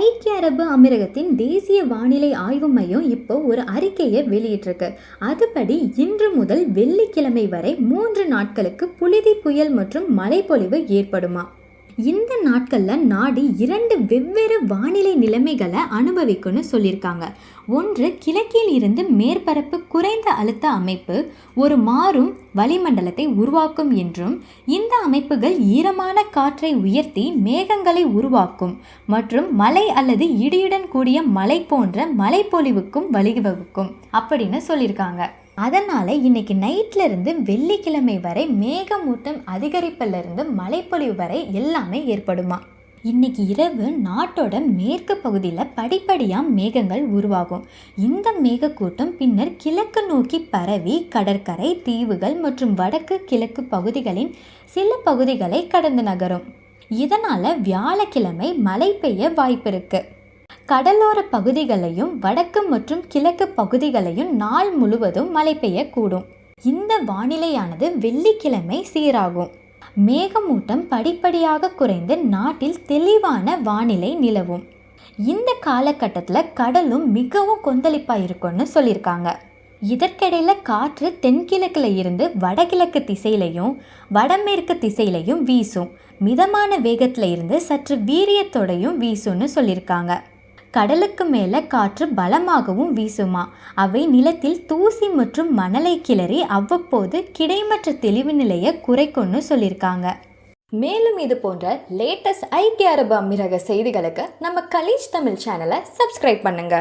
ஐக்கிய அரபு அமீரகத்தின் தேசிய வானிலை ஆய்வு மையம் இப்போ ஒரு அறிக்கையை வெளியிட்டிருக்கு. அதுபடி இன்று முதல் வெள்ளிக்கிழமை வரை மூன்று நாட்களுக்கு புழுதி புயல் மற்றும் மழைப்பொழிவு ஏற்படுமா? இந்த நாட்களில் நாடு இரண்டு வெவ்வேறு வானிலை நிலைமைகளை அனுபவிக்கும்னு சொல்லியிருக்காங்க. ஒன்று கிழக்கில் இருந்து மேற்பரப்பு குறைந்த அழுத்த அமைப்பு ஒரு மாறும் வளிமண்டலத்தை உருவாக்கும் என்றும் இந்த அமைப்புகள் ஈரமான காற்றை உயர்த்தி மேகங்களை உருவாக்கும் மற்றும் மழை அல்லது இடியுடன் கூடிய மழை போன்ற மழைப்பொழிவுக்கும் வழிவகுக்கும் அப்படின்னு சொல்லியிருக்காங்க. அதனால் இன்னைக்கு நைட்லேருந்து வெள்ளிக்கிழமை வரை மேகமூட்டம் அதிகரிப்பிலிருந்து மழைப்பொழிவு வரை எல்லாமே ஏற்படுமா? இன்னைக்கு இரவு நாட்டோட மேற்கு பகுதியில் படிப்படியாக மேகங்கள் உருவாகும். இந்த மேகக்கூட்டம் பின்னர் கிழக்கு நோக்கி பரவி கடற்கரை தீவுகள் மற்றும் வடக்கு கிழக்கு பகுதிகளின் சில பகுதிகளை கடந்து நகரும். இதனால் வியாழக்கிழமை மழை பெய்ய வாய்ப்பிருக்கு கடலோர பகுதிகளையும் வடக்கு மற்றும் கிழக்கு பகுதிகளையும் நாள் முழுவதும் மழை பெய்யக்கூடும். இந்த வானிலையானது வெள்ளிக்கிழமை சீராகும். மேகமூட்டம் படிப்படியாக குறைந்து நாட்டில் தெளிவான வானிலை நிலவும். இந்த காலகட்டத்தில் கடலும் மிகவும் கொந்தளிப்பாக இருக்கும்னு சொல்லியிருக்காங்க. இதற்கிடையில் காற்று தென்கிழக்கில் இருந்து வடகிழக்கு திசையிலையும் வடமேற்கு திசையிலையும் வீசும். மிதமான வேகத்தில் இருந்து சற்று வீரியத்தோடையும் வீசும்னு சொல்லியிருக்காங்க. கடலுக்கு மேலே காற்று பலமாகவும் வீசுமா. அவை நிலத்தில் தூசி மற்றும் மணலை கிளறி அவ்வப்போது கிடைமற்ற தெளிவு நிலையை குறைக்கும்னு சொல்லியிருக்காங்க. மேலும் இது போன்ற லேட்டஸ்ட் ஐக்கிய அரபு அமீரக செய்திகளுக்கு நம்ம கலீஜ் தமிழ் சேனலை சப்ஸ்கிரைப் பண்ணுங்கள்